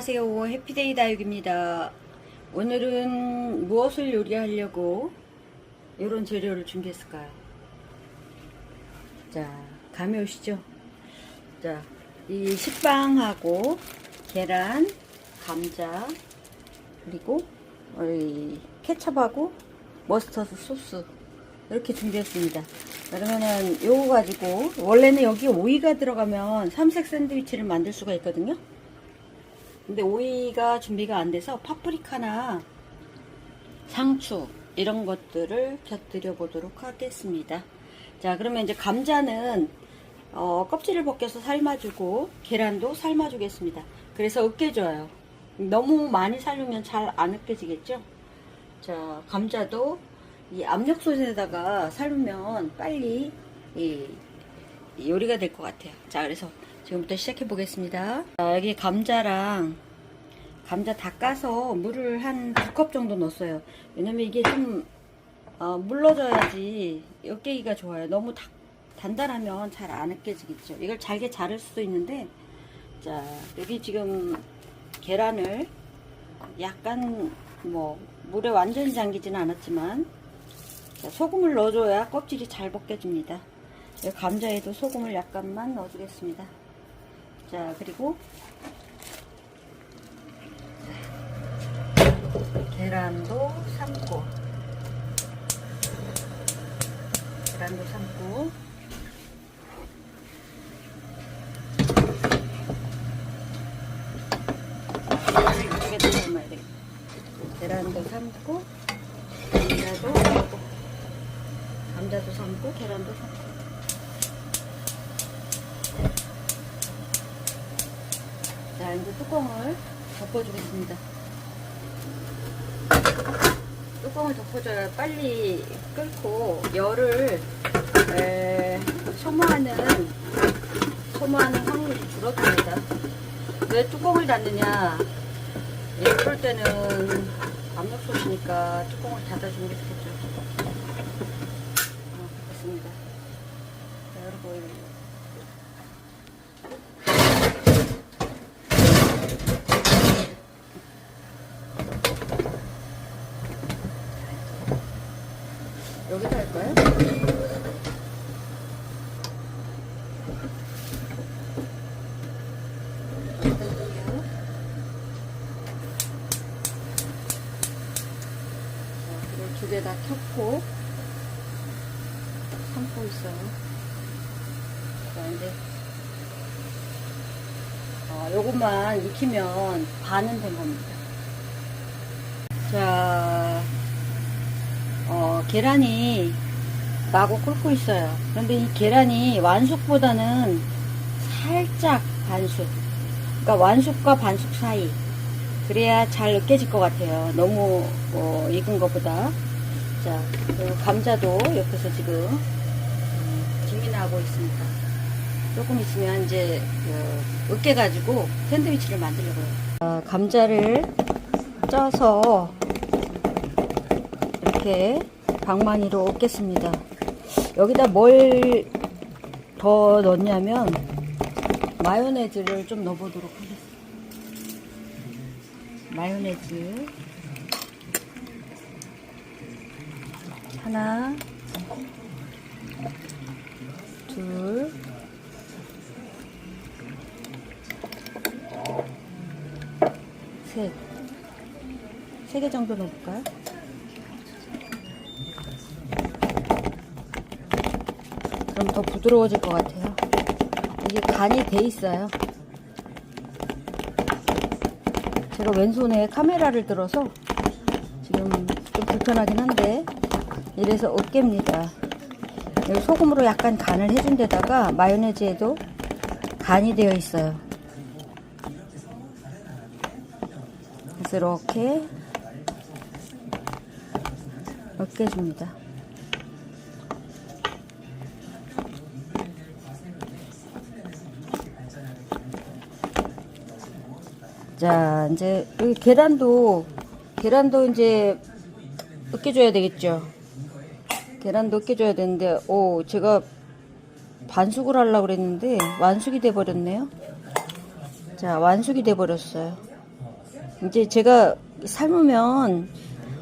안녕하세요. 해피데이 다육입니다. 오늘은 무엇을 요리하려고 이런 재료를 준비했을까요? 자 감이 오시죠? 자이 식빵하고 계란 감자 그리고 이 케첩하고 머스터드 소스 이렇게 준비했습니다. 그러면은 요거 가지고 원래는 여기 오이가 들어가면 삼색 샌드위치를 만들 수가 있거든요 근데 오이가 준비가 안 돼서 파프리카나 상추 이런 것들을 곁들여 보도록 하겠습니다. 자, 그러면 이제 감자는 어, 껍질을 벗겨서 삶아주고 계란도 삶아주겠습니다. 그래서 으깨줘요. 너무 많이 삶으면 잘 안 으깨지겠죠? 자, 감자도 이 압력솥에다가 삶으면 빨리 이 요리가 될 것 같아요. 자, 그래서 지금부터 시작해 보겠습니다. 자, 여기 감자랑 감자 다 까서 물을 한 두 컵 정도 넣었어요. 왜냐면 이게 좀 어, 물러져야지 으깨기가 좋아요. 너무 다, 단단하면 잘 안 으깨지겠죠. 이걸 잘게 자를 수도 있는데 자 여기 지금 계란을 약간 뭐 물에 완전히 잠기지는 않았지만 자, 소금을 넣어줘야 껍질이 잘 벗겨집니다. 감자에도 소금을 약간만 넣어주겠습니다. 자 그리고 계란도 삶고 계란도 삶고. 계란도 삶고 감자도 삶고 감자도 삶고 계란도 삶고 자 이제 뚜껑을 덮어주겠습니다 뚜껑을 덮어줘야 빨리 끓고 열을 에, 소모하는 소모하는 확률이 줄어듭니다. 왜 뚜껑을 닫느냐? 예쁠 때는 압력 솥이니까 뚜껑을 닫아주는 게 좋겠죠. 어, 됐습니다. 자, 여러분. 할까요? 두 개 다 켰고 삶고 있어요. 자 이제 어, 요것만 익히면 반은 된 겁니다. 자 어, 계란이 마구 끓고 있어요. 그런데 이 계란이 완숙보다는 살짝 반숙. 그러니까 완숙과 반숙 사이. 그래야 잘 으깨질 것 같아요. 너무 어, 익은 것보다. 자, 그리고 감자도 옆에서 지금 음, 김이 나고 있습니다. 조금 있으면 이제 그, 으깨가지고 샌드위치를 만들려고요. 아, 감자를 쪄서 이렇게 방망이로 얹겠습니다. 여기다 뭘 더 넣냐면 마요네즈를 좀 넣어보도록 하겠습니다. 마요네즈 하나 둘 셋. 세 개 정도 넣어볼까요? 그럼 더 부드러워질 것 같아요. 이게 간이 돼 있어요. 제가 왼손에 카메라를 들어서 지금 좀 불편하긴 한데 이래서. 여기 소금으로 약간 간을 해준 데다가 마요네즈에도 간이 되어 있어요. 그래서 이렇게 으깨줍니다. 자, 이제 여기 계란도 계란도 이제 으깨줘야 되겠죠. 계란도 으깨줘야 되는데, 오, 제가 반숙을 하려고 그랬는데 완숙이 돼 버렸네요. 자, 완숙이 돼 버렸어요. 이제 제가 삶으면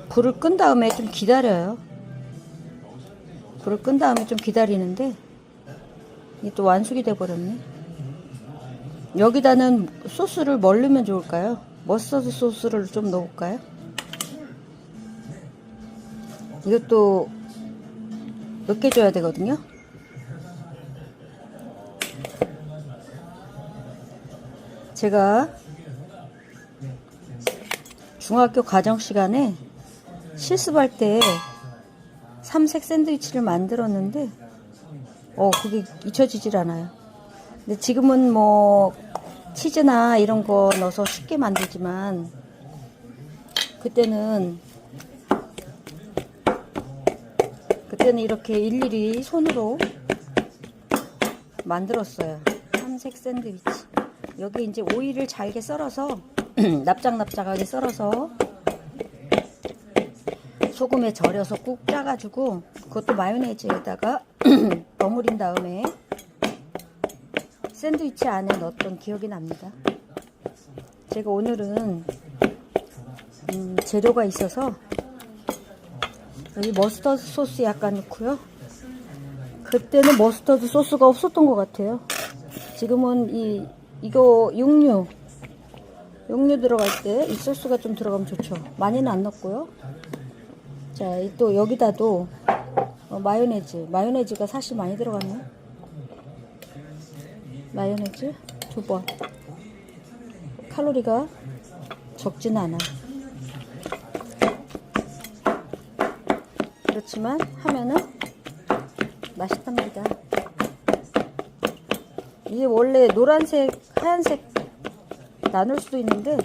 불을 끈 다음에 좀 기다려요. 불을 끈 다음에 좀 기다리는데 이게 또 완숙이 돼 버렸네. 여기다는 소스를 뭘 넣으면 좋을까요? 머스터드 소스를 좀 넣을까요? 이것도 몇개 줘야 되거든요. 제가 중학교 가정 시간에 실습할 때 삼색 샌드위치를 만들었는데 어 그게 잊혀지질 않아요. 근데 지금은 뭐 치즈나 이런 거 넣어서 쉽게 만들지만 그때는 그때는 이렇게 일일이 손으로 만들었어요. 삼색 샌드위치. 여기 이제 오이를 잘게 썰어서 납작납작하게 썰어서 소금에 절여서 꾹 짜가지고 그것도 마요네즈에다가 버무린 다음에 샌드위치 안에 넣었던 기억이 납니다. 제가 오늘은 음, 재료가 있어서 여기 머스터드 소스 약간 넣고요. 그때는 머스터드 소스가 없었던 것 같아요. 지금은 이 이거 육류 육류 들어갈 때 이 소스가 좀 들어가면 좋죠. 많이는 안 넣고요. 자, 이또 여기다도 어, 마요네즈. 마요네즈가 사실 많이 들어갔네. 마요네즈 두 번. 칼로리가 적지는 않아. 그렇지만 하면은 맛있답니다. 이게 원래 노란색, 하얀색 나눌 수도 있는데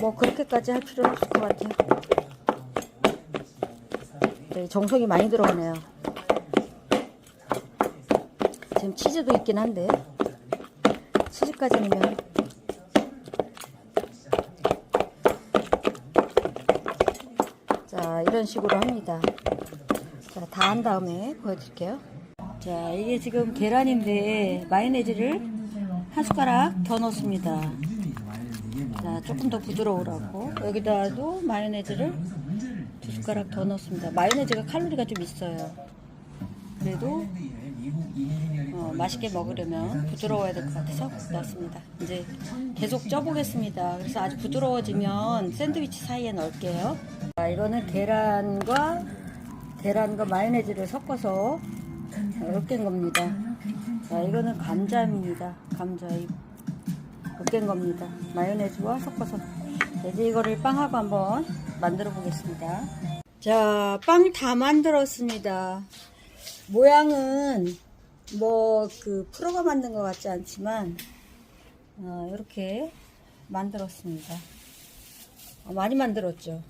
뭐 그렇게까지 할 필요는 없을 것 같아요. 네, 정성이 많이 들어가네요. 지금 치즈도 있긴 한데 치즈까지 넣으면 자 이런 식으로 합니다. 자 다 한 다음에 보여드릴게요. 자 이게 지금 계란인데 마요네즈를 한 숟가락 더 넣습니다. 자, 조금 더 부드러우라고. 여기다도 마요네즈를 두 숟가락 더 넣습니다. 마요네즈가 칼로리가 좀 있어요. 그래도 어, 맛있게 먹으려면 부드러워야 될 것 같아서 넣었습니다. 이제 계속 쪄보겠습니다. 그래서 아주 부드러워지면 샌드위치 사이에 넣을게요. 자, 이거는 계란과 계란과 마요네즈를 섞어서 한 겁니다. 자, 이거는 감자입니다. 감자. 으깬 겁니다. 마요네즈와 섞어서. 이제 이거를 빵하고 한번 만들어 보겠습니다. 자, 빵 다 만들었습니다. 모양은 뭐 그 프로가 만든 것 같지 않지만 어, 이렇게 만들었습니다. 어, 많이 만들었죠.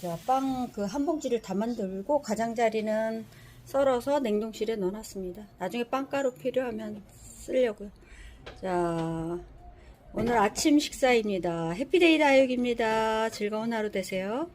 자, 빵그 한 봉지를 다 만들고 가장자리는 썰어서 냉동실에 넣어놨습니다. 나중에 빵가루 필요하면 쓰려고요. 자, 오늘 아침 식사입니다. 해피데이 다육입니다. 즐거운 하루 되세요.